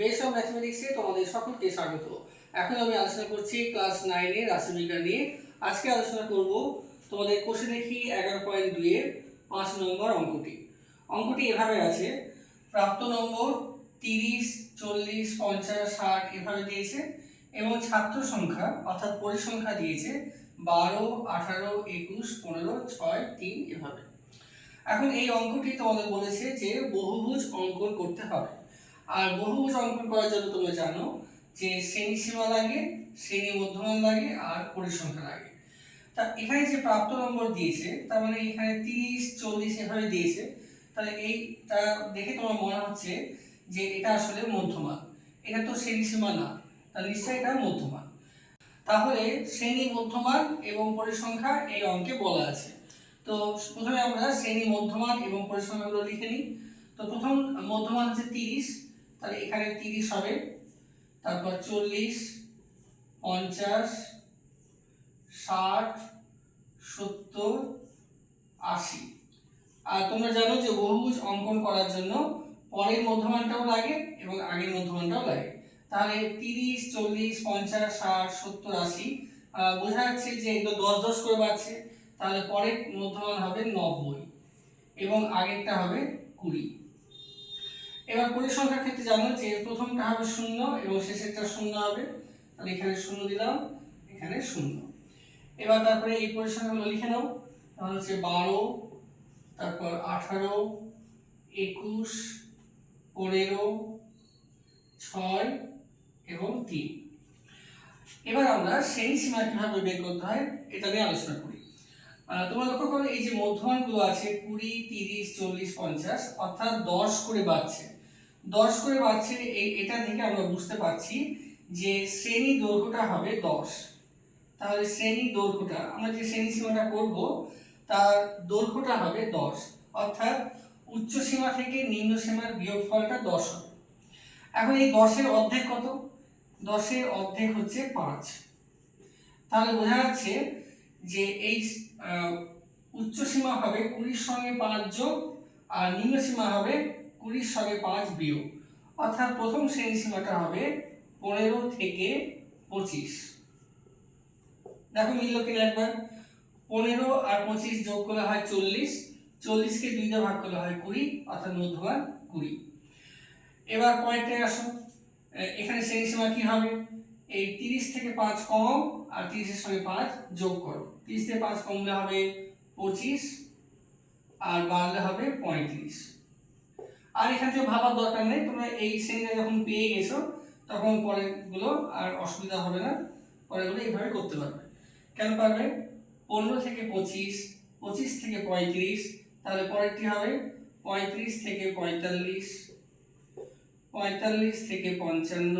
Base of ম্যাথমেটিক্সে তোমাদের সকলকে স্বাগত। এখন আমি আলোচনা করছি ক্লাস নাইনে রাশিবিজ্ঞান নিয়ে। আজকে আলোচনা করব তোমাদের কোষে দেখি এগারো পয়েন্ট দুইয়ের পাঁচ নম্বর অঙ্কটি। অঙ্কটি এভাবে আছে, প্রাপ্ত নম্বর তিরিশ, চল্লিশ, পঞ্চাশ, ষাট এভাবে দিয়েছে এবং ছাত্র সংখ্যা অর্থাৎ পরিসংখ্যা দিয়েছে বারো, আঠারো, একুশ, পনেরো, ছয়, তিন এভাবে। এখন এই অঙ্কটি তোমাদের বলেছে যে বহুভুজ অঙ্কন করতে হবে। আর বহুভুজ অঙ্কন করার জন্য তোমরা জানো যে শ্রেণি সীমা লাগে, শ্রেণি মধ্যমান লাগে আর পরিসংখ্যা লাগে। তা এখানে যে প্রাপ্ত নম্বর দিয়েছে, তার মানে এখানে তিরিশ, চল্লিশ এভাবে দিয়েছে, তাহলে এইটা দেখে তোমার মনে হচ্ছে যে এটা আসলে মধ্যমান। এটা তো শ্রেণি সীমা না, তাহলে নিশ্চয়ই এটা মধ্যমান। তাহলে শ্রেণি মধ্যমান এবং পরিসংখ্যা এই অঙ্কে বলা আছে। তো প্রথমে আমরা শ্রেণি মধ্যমান এবং পরিসংখ্যাগুলো লিখে নিই। তো প্রথম মধ্যমান হচ্ছে তিরিশ তাহলে এখানে তিরিশ হবে। তারপর চল্লিশ, পঞ্চাশ, ষাট, সত্তর, আশি। আর তোমরা জানো যে বহুভুজ অঙ্কন করার জন্য পরের মধ্যমানটাও লাগে এবং আগের মধ্যমানটাও লাগে। তাহলে তিরিশ, চল্লিশ, পঞ্চাশ, ষাট, সত্তর, আশি বোঝা যাচ্ছে যে এগুলো দশ দশ করে বাড়ছে। তাহলে পরের মধ্যমান হবে নব্বই এবং আগেরটা হবে কুড়ি। এবার পরিসংখ্যার ক্ষেত্রে জানো যে প্রথমটা হবে শূন্য এবং শেষেরটা শূন্য হবে। তাহলে এখানে শূন্য দিলাম, এখানে শূন্য। এবার তারপরে এই পরিসংখ্যাগুলো লিখে নাও। তাহলে হচ্ছে বারো, তারপর আঠারো, একুশ, পনেরো, ছয় এবং তিন। এবার আমরা সেই সীমা কীভাবে বের করতে হয়, এটা নিয়ে আলোচনা করি। তোমরা লক্ষ্য করো, এই যে মধ্যমানগুলো আছে, কুড়ি, তিরিশ, চল্লিশ, পঞ্চাশ, অর্থাৎ দশ করে বাড়ছে। দশ করে বাড়ছে, এই, এটা থেকে আমরা বুঝতে পারছি যে শ্রেণি দৈর্ঘ্যটা হবে দশ। তাহলে শ্রেণি দৈর্ঘ্যটা, আমরা যে শ্রেণি সীমাটা করব, তার দৈর্ঘ্যটা হবে দশ। অর্থাৎ উচ্চ সীমা থেকে নিম্ন সীমার বিয়োগফলটা দশ হবে। এখন এই দশের অর্ধেক কত? দশের অর্ধেক হচ্ছে পাঁচ। তাহলে বোঝা যাচ্ছে যে এই উচ্চ সীমা হবে কুড়ির সঙ্গে পাঁচ যোগ আর নিম্ন সীমা হবে কুড়ির সঙ্গে পাঁচ বিয়োগ। অর্থাৎ প্রথম শ্রেণি সীমাটা হবে পনেরো থেকে পঁচিশ। দেখো মিলল কিনা একবার। পনেরো আর পঁচিশ যোগ করা হয় চল্লিশ। চল্লিশকে দুই দিয়ে ভাগ করা হয় কুড়ি, অর্থাৎ মধ্যমান কুড়ি। এবার পয়েন্টে আসো। এখানে শ্রেণি সীমা কি হবে? এই তিরিশ থেকে পাঁচ কম আর তিরিশের সঙ্গে পাঁচ যোগ করো। তিরিশ থেকে পাঁচ কমলে হবে পঁচিশ আর বাড়লে হবে পঁয়ত্রিশ। আর এখান থেকে ভাবার দরকার নেই, তোমরা এই শ্রেণীটা যখন পেয়ে গেছো, তখন পরেরগুলো আর অসুবিধা হবে না। পরেরগুলো এইভাবে করতে পারবে। কেন পারবে? পনেরো থেকে পঁচিশ পঁচিশ থেকে পঁয়ত্রিশ, তাহলে পরেরটি হবে পঁয়ত্রিশ থেকে পঁয়তাল্লিশ পঁয়তাল্লিশ থেকে পঞ্চান্ন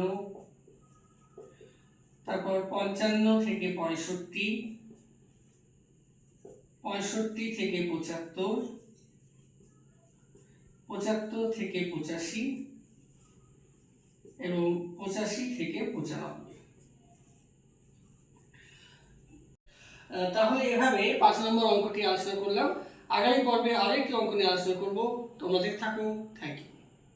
তারপর পঞ্চান্ন থেকে পঁয়ষট্টি পঁয়ষট্টি থেকে পঁচাত্তর পঁচাত্তর থেকে পঁচাশি এবং পঁচাশি থেকে পঁচানব্বই। তাহলে এভাবে পাঁচ নম্বর অঙ্কটি আলোচনা করলাম। আগামী পর্বে আরেকটি অঙ্ক নিয়ে আলোচনা করব। তোমাদের থাকো। Thank you